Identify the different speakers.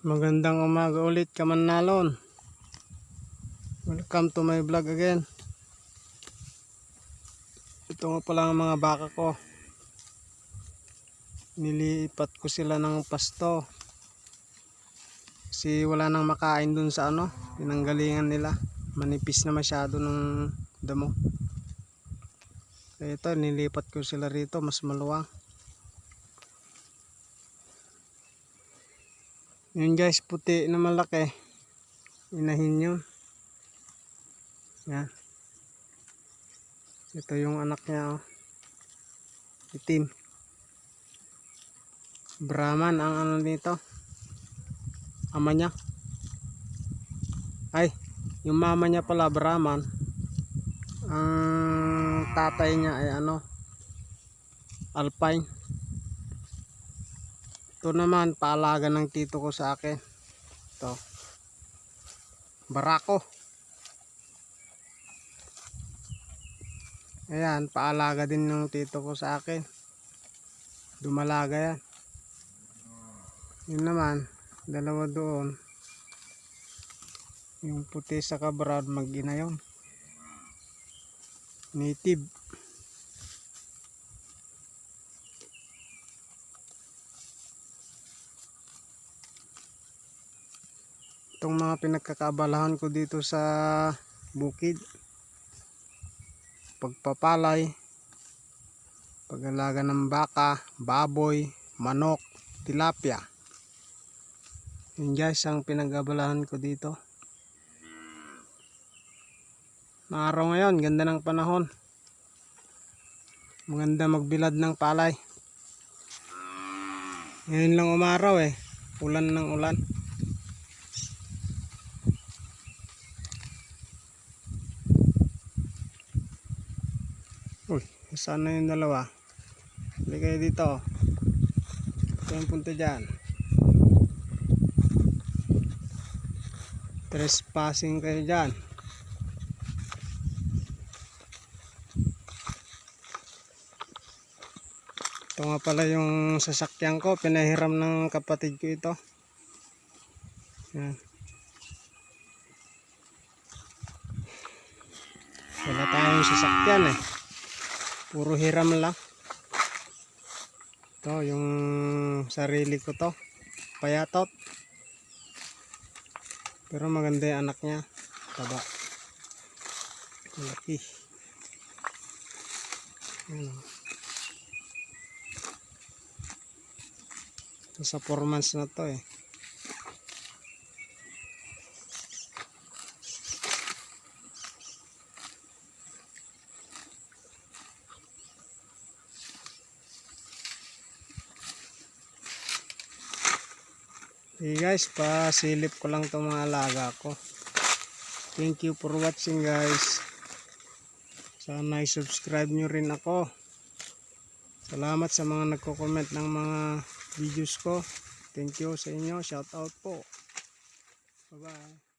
Speaker 1: Magandang umaga ulit kamanalon. Welcome to my vlog again. Ito nga pala ang mga baka ko. Nilipat ko sila ng pasto. Kasi wala nang makain dun sa ano, pinanggalingan nila. Manipis na masyado ng damo. Ito, nilipat ko sila rito, mas maluwang. Yun guys, puti na malaki. Inahin yun. Yan. Ito yung anak niya oh. Itim. Brahman ang ano nito. Ama niya. Ay, yung mama niya pala Brahman. Ang tatay niya ay ano? Alpine. Ito naman, paalaga ng tito ko sa akin. Ito. Barako. Ayan, paalaga din ng tito ko sa akin. Dumalaga yan. Yun naman, dalawa doon. Yung puti sa brown mag-ina yun. Native. Itong mga pinagkakabalahan ko dito sa bukid. Pagpapalay. Pag-alaga ng baka baboy, manok tilapia. Yun guys ang pinagkabalahan ko dito. Na araw ngayon ganda ng panahon. Maganda magbilad ng palay. Ngayon lang umaraw eh. Ulan ng ulan Uy, saan na yung dalawa? Hindi dito. Ito yung punta dyan. Trespassing kayo dyan. Ito nga pala yung sasakyan ko. Pinahiram ng kapatid ko ito. Yan. Wala tayong sasakyan eh puro hiram lang. Ito yung sarili ko to. Payatot. Pero maganda yung anak niya. Taba. Ayan, oh. sa 4 months na to eh Hey guys, pasilip ko lang itong mga alaga ko. Thank you for watching guys. Sana i-subscribe nyo rin ako. Salamat sa mga nagko-comment ng mga videos ko. Thank you sa inyo. Shout out po. Bye bye.